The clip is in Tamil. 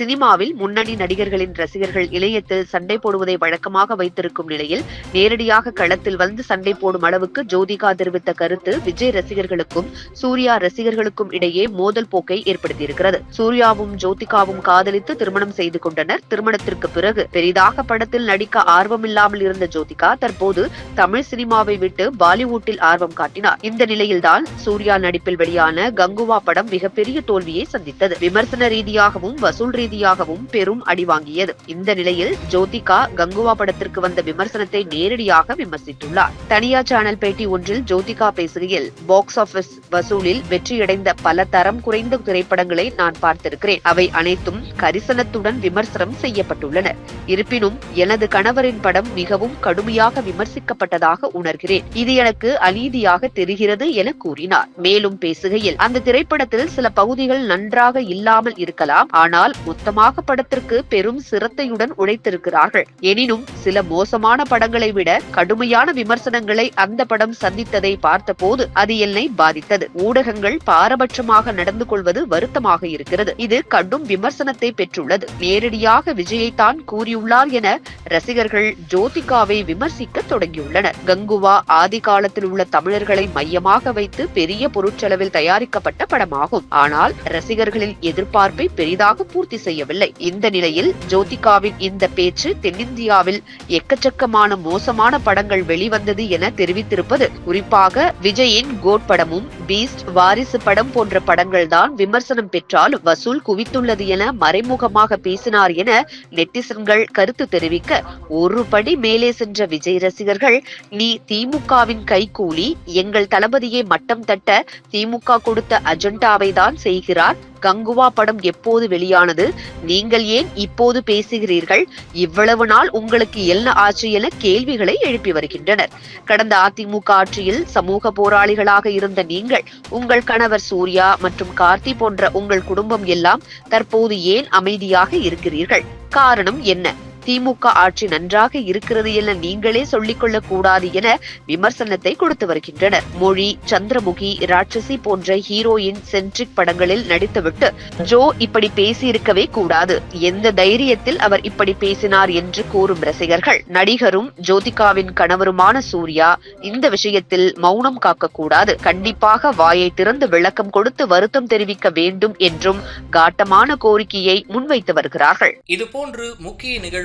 சினிமாவில் முன்னணி நடிகர்களின் ரசிகர்கள் இளையத்தில் சண்டை போடுவதை வழக்கமாக வைத்திருக்கும் நிலையில் நேரடியாக களத்தில் வந்து சண்டை போடும் அளவுக்கு ஜோதிகா தெரிவித்த கருத்து விஜய் ரசிகர்களுக்கும் சூர்யா ரசிகர்களுக்கும் இடையே மோதல் போக்கை ஏற்படுத்தியிருக்கிறது. சூர்யாவும் ஜோதிகாவும் காதலித்து திருமணம் செய்து கொண்டனர். திருமணத்திற்கு பிறகு பெரிதாக படத்தில் நடிக்க ஆர்வமில்லாமல் இருந்த ஜோதிகா தற்போது தமிழ் சினிமாவை விட்டு பாலிவுட்டில் ஆர்வம் காட்டினார். இந்த நிலையில்தான் சூர்யா நடிப்பில் வெளியான கங்குவா படம் மிகப்பெரிய தோல்வியை சந்தித்தது. விமர்சன ரீதியாகவும் வசூல் ரீதியாகவும் பெரும் அடிவாங்கியது இந்த நிலையில் ஜோதிகா கங்குவா படத்திற்கு வந்த விமர்சனத்தை நேரடியாக விமர்சித்துள்ளார். தனியார் சேனல் பேட்டி ஒன்றில் ஜோதிகா பேசுகையில் பாக்ஸ் ஆபீஸ் வசூலில் வெற்றியடைந்த பல தரம் குறைந்த திரைப்படங்களை நான் பார்த்திருக்கிறேன். அவை அனைத்தும் கரிசனத்துடன் விமர்சனம் செய்யப்பட்டுள்ளன. இருப்பினும் எனது கணவரின் படம் மிகவும் கடுமையாக விமர்சிக்கப்பட்டதாக உணர்கிறேன். இது எனக்கு அநீதியாக தெரிகிறது என கூறினார். மேலும் பேசுகையில் அந்த திரைப்படத்தில் சில பகுதிகள் நன்றாக இல்லாமல் இருக்கலாம். ஆனால் மொத்தமாக படத்திற்கு பெரும் சிரத்தையுடன் உழைத்திருக்கிறார்கள். எனினும் சில மோசமான படங்களை விட கடுமையான விமர்சனங்களை அந்த படம் சந்தித்ததை பார்த்தபோது அது என்னை பாதித்தது. ஊடகங்கள் பாரபட்சமாக நடந்து கொள்வது வருத்தமாக இருக்கிறது. இது கடும் விமர்சனத்தை பெற்றுள்ளது. நேரடியாக விஜயைத்தான் கூறியுள்ளார் என ரசிகர்கள் ஜோதிகாவை விமர்சிக்க தொடங்கியுள்ளனர். கங்குவா ஆதி காலத்தில் உள்ள தமிழர்களை மையமாக வைத்து பெரிய பொருட்செலவில் தயாரிக்கப்பட்ட படமாகும். ஆனால் ரசிகர்களின் எதிர்பார்ப்பை பெரிதாக பூர்த்தி செய்யவில்லை. இந்த நிலையில் ஜோதிகாவின் இந்த பேச்சு தென்னிந்தியாவில் எக்கச்சக்கமான மோசமான படங்கள் வெளிவந்தது என தெரிவித்திருப்பது. குறிப்பாக விஜயின் கோட் படமும் பீஸ்ட் வாரிசு படம் போன்ற படங்கள் தான் விமர்சனம் பெற்றால் வசூல் குவித்துள்ளது என மறைமுகமாக பேசினார் என நெட்டிசன்கள் கருத்து தெரிவிக்க ஒரு படி மேலே சென்ற விஜய் ரசிகர்கள் நீ திமுகவின் கைகூலி எங்கள் தளபதியை மட்டம் தட்ட திமுக கொடுத்த அஜெண்டாவை தான் செய்கிறார் கங்குவா படம் எப்போது வெளியானது? நீங்கள் ஏன் இப்போது பேசுகிறீர்கள்? இவ்வளவு நாள் உங்களுக்கு என்ன ஆச்சு என கேள்விகளை எழுப்பி வருகின்றனர். கடந்த அதிமுக ஆட்சியில் சமூக போராளிகளாக இருந்த நீங்கள் உங்கள் கணவர் சூர்யா மற்றும் கார்த்தி போன்ற உங்கள் குடும்பம் எல்லாம் தற்போது ஏன் அமைதியாக இருக்கிறீர்கள்? காரணம் என்ன? திமுக ஆட்சி நன்றாக இருக்கிறது என நீங்களே சொல்லிக்கொள்ளக் கூடாது என விமர்சனத்தை கொடுத்து வருகின்றனர். மொழி சந்திரமுகி ராட்சசி போன்ற ஹீரோயின் சென்ட்ரிக் படங்களில் நடித்துவிட்டு ஜோ இப்படி பேசியிருக்கவே கூடாது. எந்த தைரியத்தில் அவர் இப்படி பேசினார் என்று கூறும் ரசிகர்கள். நடிகரும் ஜோதிகாவின் கணவருமான சூர்யா இந்த விஷயத்தில் மௌனம் காக்க கூடாது கண்டிப்பாக வாயை திறந்து விளக்கம் கொடுத்து வருத்தம் தெரிவிக்க வேண்டும் என்றும் காட்டமான கோரிக்கையை முன்வைத்து வருகிறார்கள். இதுபோன்று முக்கிய